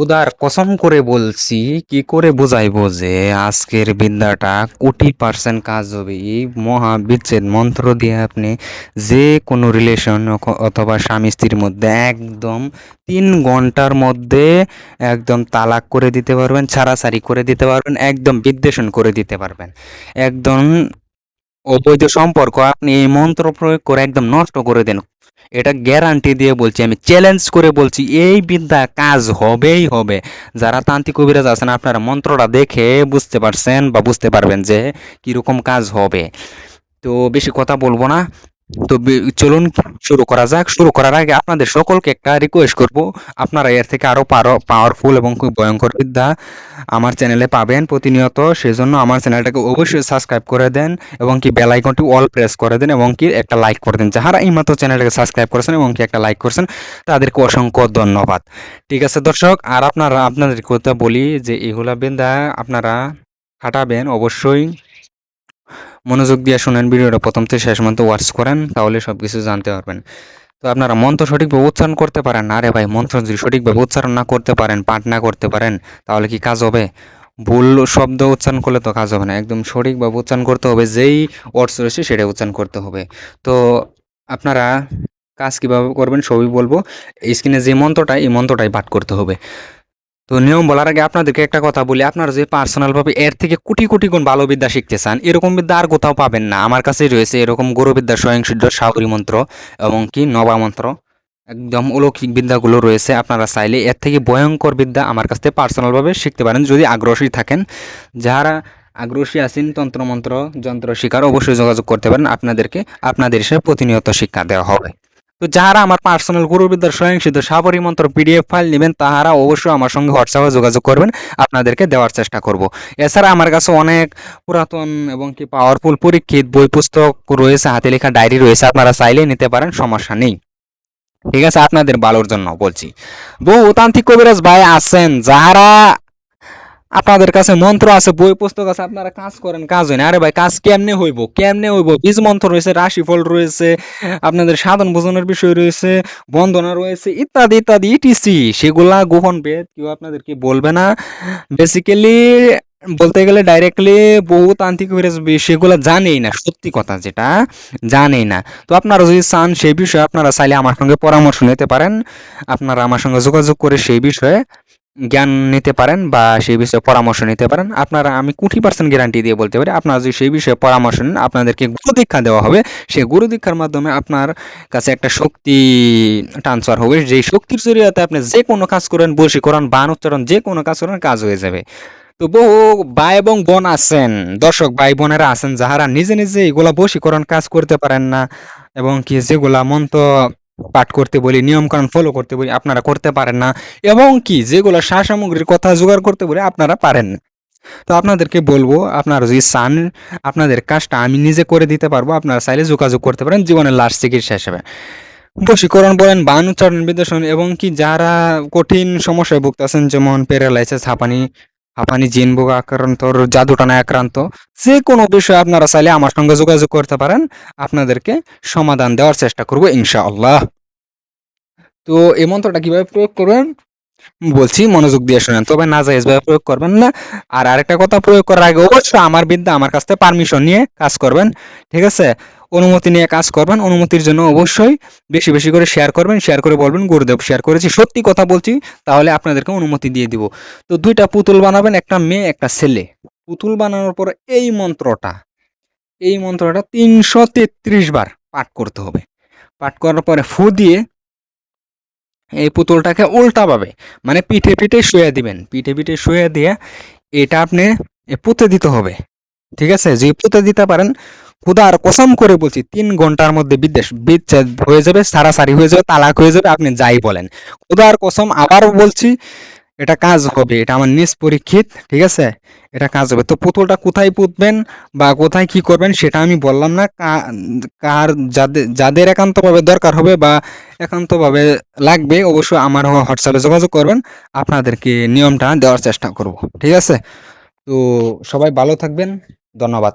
উদার কসম করে বলছি, কি করে বোঝাইবো যে আজকের বিদ্যাটা কোটি পার্সেন্ট কাজ হবে এই মহাবিচ্ছেদ মন্ত্র দিয়ে আপনি যে কোনো রিলেশন অথবা স্বামী স্ত্রীর মধ্যে একদম তিন ঘণ্টার মধ্যে একদম তালাক করে দিতে পারবেন, ছাড়াছাড়ি করে দিতে পারবেন, একদম বিদ্বেষণ করে দিতে পারবেন। একদম অবৈধ সম্পর্ক আপনি এই মন্ত্র প্রয়োগ করে একদম নষ্ট করে দেন। এটা গ্যারান্টি দিয়ে বলছি, আমি চ্যালেঞ্জ করে বলছি, এই বিদ্যা কাজ হবেই হবে। যারা তান্ত্রিক কবিরাজ আছেন, আপনারা মন্ত্রটা দেখে বুঝতে পারছেন বা বুঝতে পারবেন যে কীরকম কাজ হবে। তো বেশি কথা বলব না। তো চলুন শুরু করা যাক। শুরু করার আগে আপনাদের সকলকে একটা রিকোয়েস্ট করব। আপনারা এর থেকে আরও পাওয়ারফুল এবং খুব ভয়ঙ্কর বিদ্যা আমার চ্যানেলে পাবেন প্রতিনিয়ত। সেজন্য আমার চ্যানেলটাকে অবশ্যই সাবস্ক্রাইব করে দেন এবং কি বেল আইকনটি অল প্রেস করে দেন এবং কি একটা লাইক করে দেন। যারা এইমাত্র চ্যানেলটাকে সাবস্ক্রাইব করেছেন এবং কি একটা লাইক করেছেন, তাদেরকে অসংখ্য ধন্যবাদ। ঠিক আছে দর্শক, আর আপনারা আপনাদের কথা বলি যে এগুলা বিদ্যা আপনারা খাটাবেন অবশ্যই। মনোযোগ দিয়ে শুনেন, ভিডিওটা প্রথম থেকে শেষ পর্যন্ত ওয়াচ করেন, তাহলে সব কিছু জানতে পারবেন। তো আপনারা মন্ত্র সঠিকভাবে উচ্চারণ করতে পারেন না রে ভাই, মন্ত্র যদি সঠিকভাবে উচ্চারণ না করতে পারেন, পাঠ না করতে পারেন, তাহলে কি কাজ হবে? ভুল শব্দ উচ্চারণ করলে তো কাজ হবে না, একদম সঠিকভাবে উচ্চারণ করতে হবে, যেই অর্থ রয়েছে সেটা উচ্চারণ করতে হবে। তো আপনারা কাজ কীভাবে করবেন সবই বলব স্ক্রিনে যে মন্ত্রটা, এই মন্ত্রটাই পাঠ করতে হবে। তো নিয়ম বলার আগে আপনাদেরকে একটা কথা বলি। আপনারা যে পার্সোনালভাবে এর থেকে কোটি কোটি গুণ ভালো বিদ্যা শিখতে চান, এরকম বিদ্যা আর কোথাও পাবেন না। আমার কাছেই রয়েছে এরকম গুরুবিদ্যা স্বয়ংসিদ্ধ সাগরী মন্ত্র এবং কি নবা মন্ত্র। একদম অলৌকিক বিদ্যাগুলো রয়েছে। আপনারা চাইলে এর থেকে ভয়ঙ্কর বিদ্যা আমার কাছ থেকে পার্সোনালভাবে শিখতে পারেন যদি আগ্রহী থাকেন। যারা আগ্রহী আছেন, তন্ত্রমন্ত্র, যন্ত্র শিকার অবশ্যই যোগাযোগ করতে পারেন। আপনাদেরকে, আপনাদের সে প্রতিনিয়ত শিক্ষা দেওয়া হবে। তো যারা আমার পার্সোনাল গুরুবিদ্যার স্বয়ংসিদ্ধ সাবরী মন্ত্র পিডিএফ ফাইল নেবেন, তাহারা অবশ্যই আমার সঙ্গে হোয়াটসঅ্যাপে যোগাযোগ করবেন। আপনাদেরকে দেওয়ার চেষ্টা করব। এছাড়া আমার কাছে অনেক পুরাতন এবং কি পাওয়ারফুল পরীক্ষিত বই পুস্তক রয়েছে, হাতে লেখা ডায়েরি রয়েছে, আপনারা চাইলেই নিতে পারেন, সমস্যা নেই। ঠিক আছে, আপনাদের ভালোর জন্য বলছি। বহু তান্ত্রিক কবিরাজ ভাই আছেন যারা আপনাদের কাছে মন্ত্র আছে, বই, পুস্তক আছে, আপনারা কাজ করেন, কাজ হয় না। আরে ভাই, কাজ কেমনে হইব? কেমনে হইব? বীজ মন্ত্র রয়েছে, রাশিফল রয়েছে, আপনাদের সাধন ভোজনের বিষয় রয়েছে, বন্দনা রয়েছে, ইত্যাদি ইত্যাদি ইটিসি সেগুলা গোপন বেদ কেউ আপনাদেরকে বলবে না। বেসিক্যালি বলতে গেলে ডাইরেক্টলি বহু তান্ত্রিক সেগুলো জানেই না, সত্যি কথা যেটা, জানেই না। তো আপনারা যদি চান সেই বিষয়ে, আপনারা চাইলে আমার সঙ্গে পরামর্শ নিতে পারেন। আপনারা আমার সঙ্গে যোগাযোগ করে সেই বিষয়ে জ্ঞান নিতে পারেন বা সেই বিষয়ে পরামর্শ নিতে পারেন। আপনারা আমি কুড়ি পার্সেন্ট গ্যারান্টি দিয়ে বলতে পারি, আপনারা যদি সেই বিষয়ে পরামর্শ নেন, আপনাদেরকে গুরু দীক্ষা দেওয়া হবে। সেই গুরু দীক্ষার মাধ্যমে আপনার কাছে একটা শক্তি ট্রান্সফার হবে। যেই শক্তির জরিয়াতে আপনি যে কোনো কাজ করেন, বশীকরণ, বান উচ্চারণ যে কোনো কাজ করেন, কাজ হয়ে যাবে। তো বহু ভাই এবং বোন আছেন, দর্শক ভাই বোনেরা আছেন, যাহারা নিজে নিজে এগুলা বশীকরণ কাজ করতে পারেন না এবং কি যেগুলা মন্ত্র পাঠ করতে বলি, নিয়মকানুন ফলো করতে বলি, আপনারা করতে পারেন না। এবং কি, যেগুলো সার সামগ্রীর কথা জোগাড় করতে বলি, আপনারা পারেন না। তো আপনাদেরকে বলব, আপনারা যদি চান আপনাদের কাজটা আমি নিজে করে দিতে পারব, আপনারা চাইলে যোগাযোগ করতে পারেন জীবনের লাস্ট চিকিৎসা হিসেবে। বশীকরণ বলেন বান উচ্চারণ বিদ্বেষণ এবং কি, যারা কঠিন সমস্যায় ভুগতেছেন যেমন প্যারালাইসিস হাঁপানি হাঁপানি জিন বোগা আক্রান্ত জাদুটানা আক্রান্ত যে কোনো বিষয়ে আপনারা চাইলে আমার সঙ্গে যোগাযোগ করতে পারেন। আপনাদেরকে সমাধান দেওয়ার চেষ্টা করব ইনশাআল্লাহ। তো এই মন্ত্রটা কীভাবে প্রয়োগ করবেন? বলছি, মনোযোগ দিয়ে শুনেন। তবে না যাইজ ভাবে প্রয়োগ করবেন না। আর আরেকটা কথা প্রয়োগ করার আগে অবশ্যই আমার বিদ্যা, আমার কাছ থেকে পারমিশন নিয়ে কাজ করবেন। ঠিক আছে? অনুমতি নিয়ে কাজ করবেন, অনুমতির জন্য অবশ্যই বেশি বেশি করে শেয়ার করবেন শেয়ার করে বলবেন, গুরুদেব শেয়ার করেছি, সত্যি কথা বলছি, তাহলে আপনাদেরকে অনুমতি দিয়ে দিব। তো দুইটা পুতুল বানাবেন, একটা মেয়ে, একটা ছেলে। পুতুল বানানোর পর এই মন্ত্রটা এই মন্ত্রটা তিনশো তেত্রিশ বার পাঠ করতে হবে। পাঠ করার পরে ফু দিয়ে এই পুতুলটাকে উল্টাভাবে মানে পিঠে পিঠে শুয়ে দিবেন। পিঠে পিঠে শুয়ে দিয়ে এটা আপনি পুঁতে দিতে হবে। ঠিক আছে? যে পুঁতে দিতে পারেন খুদার কসম করে বলছি, তিন ঘণ্টার মধ্যে বিদ্বেষ বিচ্ছেদ হয়ে যাবে, সারাসারি হয়ে যাবে, তালাক হয়ে যাবে, আপনি যাই বলেন। খুদার কসম আবারও বলছি, এটা কাজ হবে, এটা আমার নিজ পরীক্ষিত, ঠিক আছে? এটা কাজ হবে। তো পুতুলটা কোথায় পুঁতবেন বা কোথায় কি করবেন সেটা আমি বললাম না কার যাদের যাদের একান্তভাবে দরকার হবে বা একান্তভাবে লাগবে, অবশ্যই আমার হোয়াটসঅ্যাপে যোগাযোগ করবেন, আপনাদেরকে নিয়মটা দেওয়ার চেষ্টা করব, ঠিক আছে? তো সবাই ভালো থাকবেন, ধন্যবাদ।